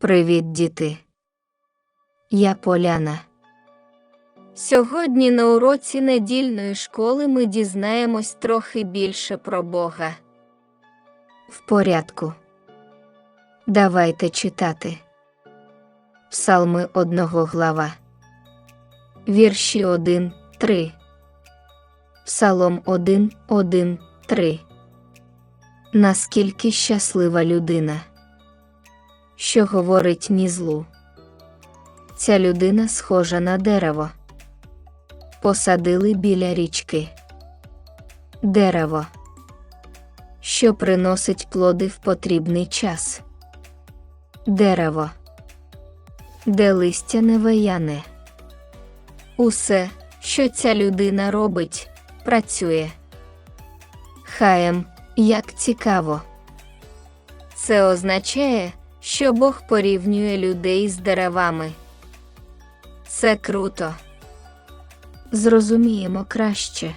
Привіт, діти. Я Поляна. Сьогодні на уроці недільної школи ми дізнаємось трохи більше про Бога. В порядку. Давайте читати. Псалми одного глава. Вірші 1, 3. Псалом 1, 1, 3. Наскільки щаслива людина, що говорить ні злу. Ця людина схожа на дерево. Посадили біля річки. Дерево, що приносить плоди в потрібний час. Дерево, де листя не вияне. Усе, що ця людина робить, працює. Хаєм, як цікаво. Це означає, що Бог порівнює людей з деревами. Це круто. Зрозуміємо краще.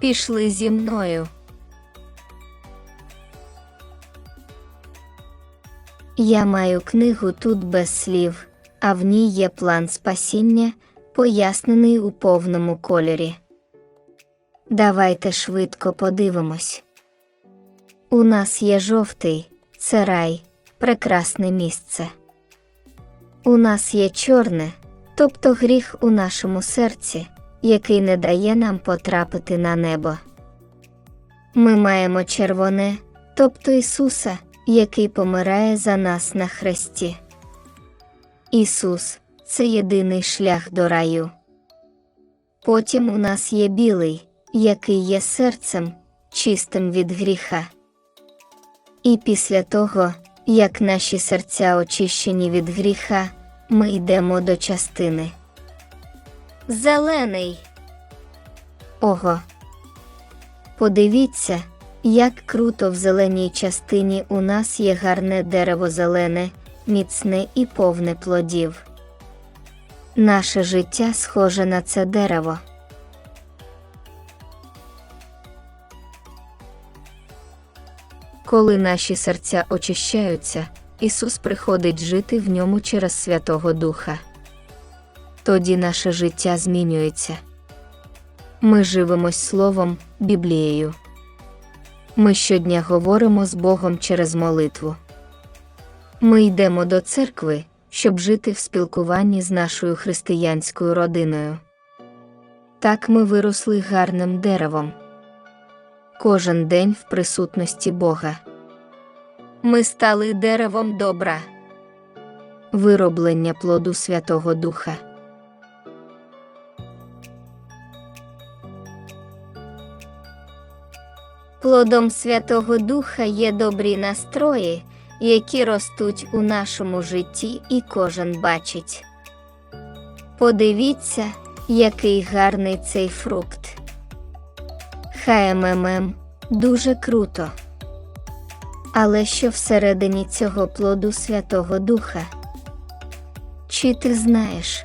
Пішли зі мною. Я маю книгу тут без слів, а в ній є план спасіння, пояснений у повному кольорі. Давайте швидко подивимось. У нас є жовтий, це рай, прекрасне місце. У нас є чорне, тобто гріх у нашому серці, який не дає нам потрапити на небо. Ми маємо червоне, тобто Ісуса, який помирає за нас на хресті. Ісус це єдиний шлях до раю. Потім у нас є білий, який є серцем, чистим від гріха. І після того, як наші серця очищені від гріха, ми йдемо до частини. Зелений. Ого. Подивіться, як круто в зеленій частині у нас є гарне дерево зелене, міцне і повне плодів. Наше життя схоже на це дерево. Коли наші серця очищаються, Ісус приходить жити в ньому через Святого Духа. Тоді наше життя змінюється. Ми живемось Словом, Біблією. Ми щодня говоримо з Богом через молитву. Ми йдемо до церкви, щоб жити в спілкуванні з нашою християнською родиною. Так ми виросли гарним деревом. Кожен день в присутності Бога. Ми стали деревом добра. Вироблення плоду Святого Духа. Плодом Святого Духа є добрі настрої, які ростуть у нашому житті і кожен бачить. Подивіться, який гарний цей фрукт. ХММ дуже круто. Але що всередині цього плоду Святого Духа? Чи ти знаєш?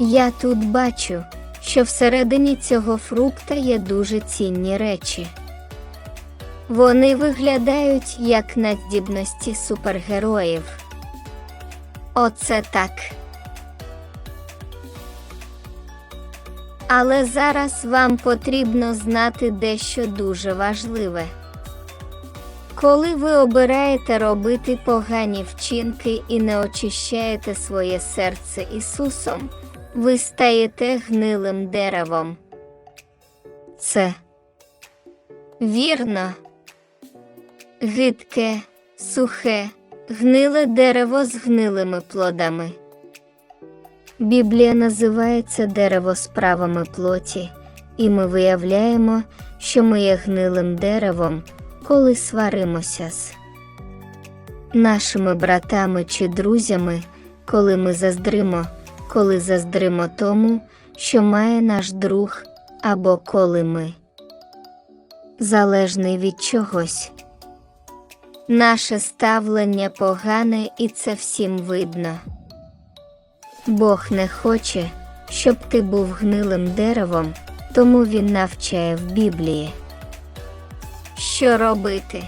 Я тут бачу, що всередині цього фрукта є дуже цінні речі. Вони виглядають як надздібності супергероїв. Оце так. Але зараз вам потрібно знати дещо дуже важливе. Коли ви обираєте робити погані вчинки і не очищаєте своє серце Ісусом, ви стаєте гнилим деревом. Це вірно. Гидке, сухе, гниле дерево з гнилими плодами. Біблія називає це дерево справами плоті, і ми виявляємо, що ми є гнилим деревом, коли сваримося з нашими братами чи друзями, коли ми заздримо, коли заздримо тому, що має наш друг, або коли ми залежний від чогось. Наше ставлення погане і це всім видно. Бог не хоче, щоб ти був гнилим деревом, тому він навчає в Біблії. Що робити?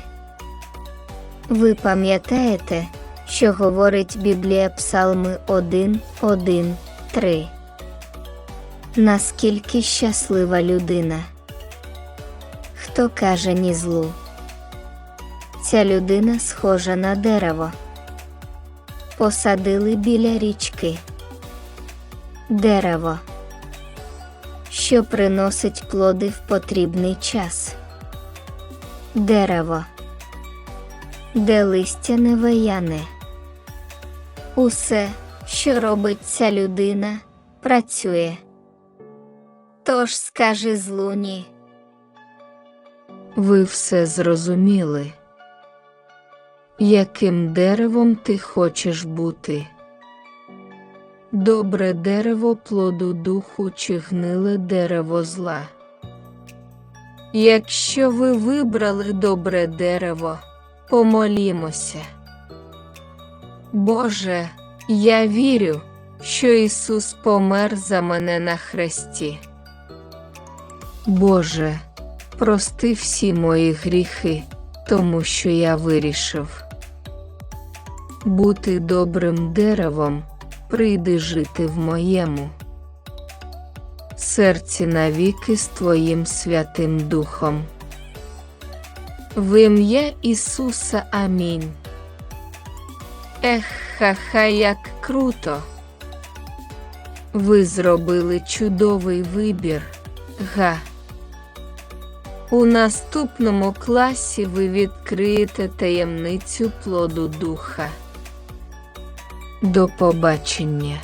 Ви пам'ятаєте, що говорить Біблія Псалми 1, 1, 3. Наскільки щаслива людина? Хто каже ні злу? Ця людина схожа на дерево. Посадили біля річки. Дерево, що приносить плоди в потрібний час. Дерево, де листя не вияне. Усе, що робить ця людина, працює. Тож скажи злу ні. Ви все зрозуміли. Яким деревом ти хочеш бути? Добре дерево плоду духу чи гниле дерево зла. Якщо ви вибрали добре дерево, помолімося. Боже, я вірю, що Ісус помер за мене на хресті. Боже, прости всі мої гріхи, тому що я вирішив. Бути добрим деревом, прийди жити в моєму серці навіки з Твоїм Святим Духом. В ім'я Ісуса Амінь. Ех, ха-ха, як круто! Ви зробили чудовий вибір, га. У наступному класі ви відкриєте таємницю плоду духа. До побачення!